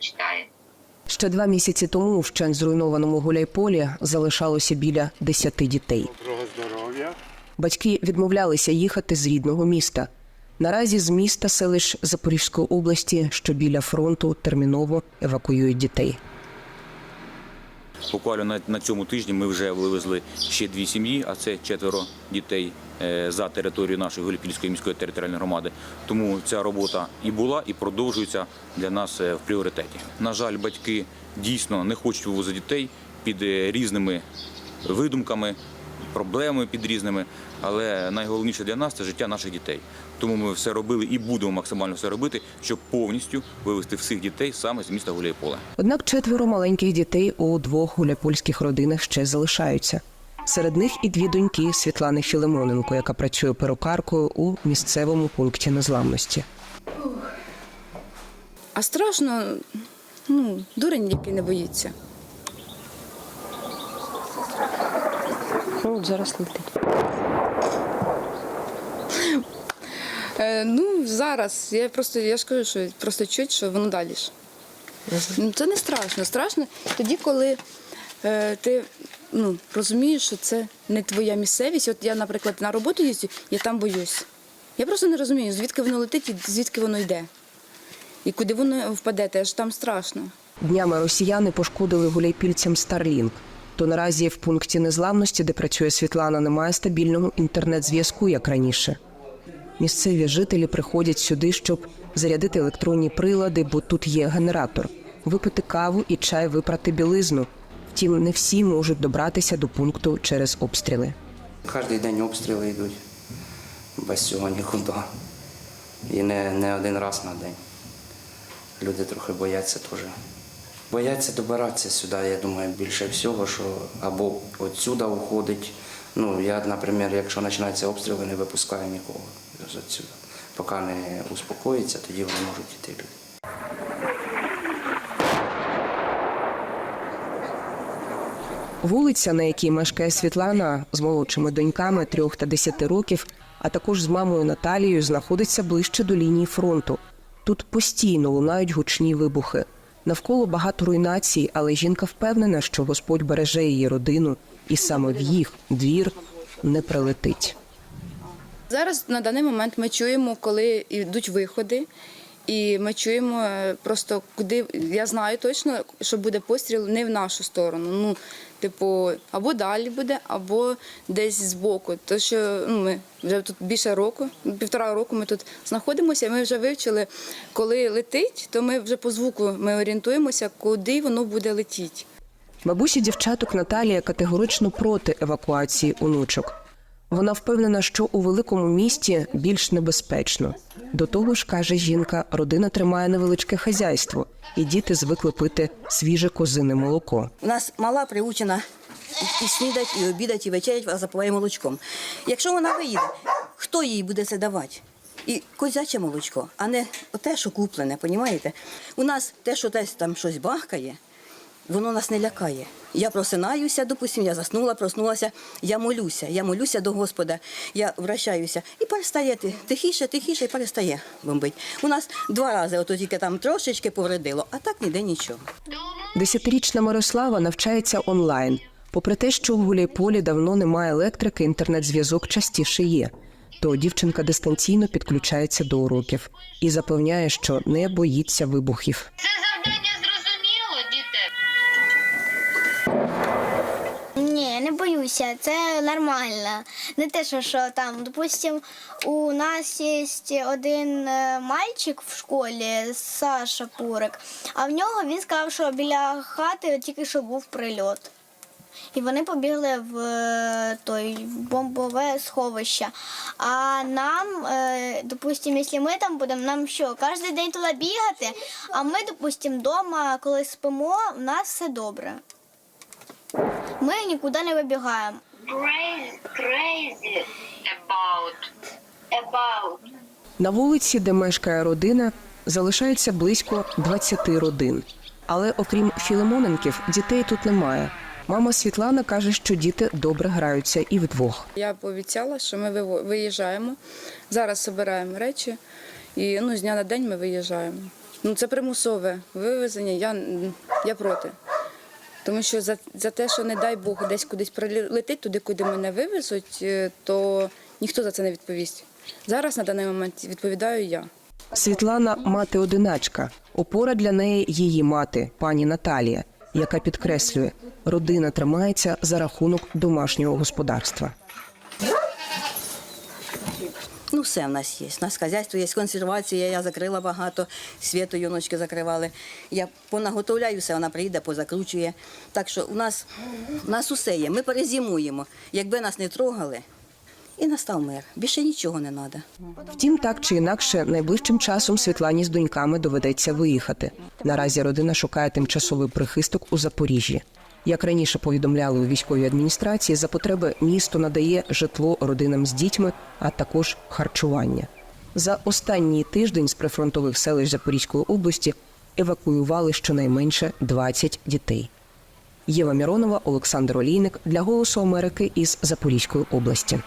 читає. Ще два місяці тому в вщент зруйнованому гуляйполі залишалося біля десяти дітей. Доброго здоров'я. Батьки відмовлялися їхати з рідного міста. Наразі з міста селищ Запорізької області, що біля фронту, терміново евакуюють дітей. Буквально на, на цьому тижні ми вже вивезли ще дві сім'ї, а це четверо дітей е, за територію нашої Голіпільської міської територіальної громади. Тому ця робота і була, і продовжується для нас е, в пріоритеті. На жаль, батьки дійсно не хочуть вивозити дітей під е, різними видумками, проблемами під різними. Але найголовніше для нас це життя наших дітей. Тому ми все робили і будемо максимально все робити, щоб повністю вивезти всіх дітей саме з міста Гуляйполе. Однак четверо маленьких дітей у двох гуляйпольських родинах ще залишаються. Серед них і дві доньки Світлани Філимоненко, яка працює перукаркою у місцевому пункті незламності. А страшно, ну, дурень, який не боїться. Ну, зараз летить. Е, ну, зараз. Я просто я ж кажу, що просто чуть, що воно далі ж. Ну, Це не страшно. Страшно тоді, коли е, ти ну, розумієш, що це не твоя місцевість. От я, наприклад, на роботу їздю, я там боюсь. Я просто не розумію, звідки воно летить і звідки воно йде. І куди воно впаде, теж там страшно. Днями росіяни пошкодили гуляйпільцям Starlink. То наразі в пункті незламності, де працює Світлана, немає стабільного інтернет-зв'язку, як раніше. Місцеві жителі приходять сюди, щоб зарядити електронні прилади, бо тут є генератор, випити каву і чай, випрати білизну. Втім, не всі можуть добратися до пункту через обстріли. Кожен день обстріли йдуть. Без цього нікуди. І не, не один раз на день. Люди трохи бояться теж. Бояться добиратися сюди, я думаю, більше всього, що або отсюди уходить. Ну, я, наприклад, якщо починаються обстріли, не випускаю нікого з отсюди. Поки не успокоїться, тоді вони можуть йти люди. Вулиця, на якій мешкає Світлана з молодшими доньками трьох та десяти років, а також з мамою Наталією, знаходиться ближче до лінії фронту. Тут постійно лунають гучні вибухи. Навколо багато руйнацій, але жінка впевнена, що Господь береже її родину, і саме в їх двір не прилетить. Зараз на даний момент ми чуємо, коли йдуть виходи, і ми чуємо е, просто куди я знаю точно, що буде постріл не в нашу сторону. Ну, типу, або далі буде, або десь збоку. То що ну, ми вже тут більше року, півтора року ми тут знаходимося. Ми вже вивчили, коли летить, то ми вже по звуку ми орієнтуємося, куди воно буде летіти. Бабусі дівчаток Наталія категорично проти евакуації онучок. Вона впевнена, що у великому місті більш небезпечно. До того ж, каже жінка, родина тримає невеличке хазяйство, і діти звикли пити свіже козине молоко. У нас мала приучена і снідать, і обідать, і вечерять, запиває молочком. Якщо вона виїде, хто їй буде це давати? І козяче молочко, а не те, що куплене, понімаєте? У нас те, що десь там щось бахкає, воно нас не лякає. Я просинаюся, допустим, я заснула, проснулася, я молюся, я молюся до Господа, я вращаюся і перестає тихіше, тихіше і перестає бомбить. У нас два рази, ото тільки там трошечки повредило, а так ніде нічого. Десятирічна Мирослава навчається онлайн. Попри те, що в Гуляйполі давно немає електрики, інтернет-зв'язок частіше є. То дівчинка дистанційно підключається до уроків і запевняє, що не боїться вибухів. Це завдання не боюся, це нормально. Не те, що, що там, допустим, у нас є один е, мальчик в школі, Саша Пурик, а в нього він сказав, що біля хати тільки що був прильот. І вони побігли в е, той бомбове сховище. А нам, е, допустимо, якщо ми там будемо, нам що, кожен день туди бігати, а ми, допустимо, вдома, коли спимо, в нас все добре. Ми нікуди не вибігаємо. Crazy, crazy about, about. На вулиці, де мешкає родина, залишається близько 20 родин. Але окрім Філимоненків, дітей тут немає. Мама Світлана каже, що діти добре граються і вдвох. Я пообіцяла, що ми виїжджаємо. Зараз збираємо речі і ну, з дня на день ми виїжджаємо. Ну, це примусове вивезення, я, я проти. Тому що за, за те, що не дай Бог десь кудись прилетить туди, куди мене вивезуть, е, то ніхто за це не відповість. Зараз на даний момент відповідаю я. Світлана мати одиначка. Опора для неї її мати, пані Наталія, яка підкреслює, родина тримається за рахунок домашнього господарства. Ну, все в нас є. У нас хазяйство є, консервація, я закрила багато, світу юночки закривали. Я понаготовляю все, вона приїде, позакручує. Так що у нас, у нас усе є. Ми перезимуємо. Якби нас не трогали, і настав мир. Більше нічого не треба. Втім, так чи інакше, найближчим часом Світлані з доньками доведеться виїхати. Наразі родина шукає тимчасовий прихисток у Запоріжжі. Як раніше повідомляли у військовій адміністрації, за потреби місто надає житло родинам з дітьми, а також харчування. За останній тиждень з прифронтових селищ Запорізької області евакуювали щонайменше 20 дітей. Єва Міронова, Олександр Олійник для Голосу Америки із Запорізької області.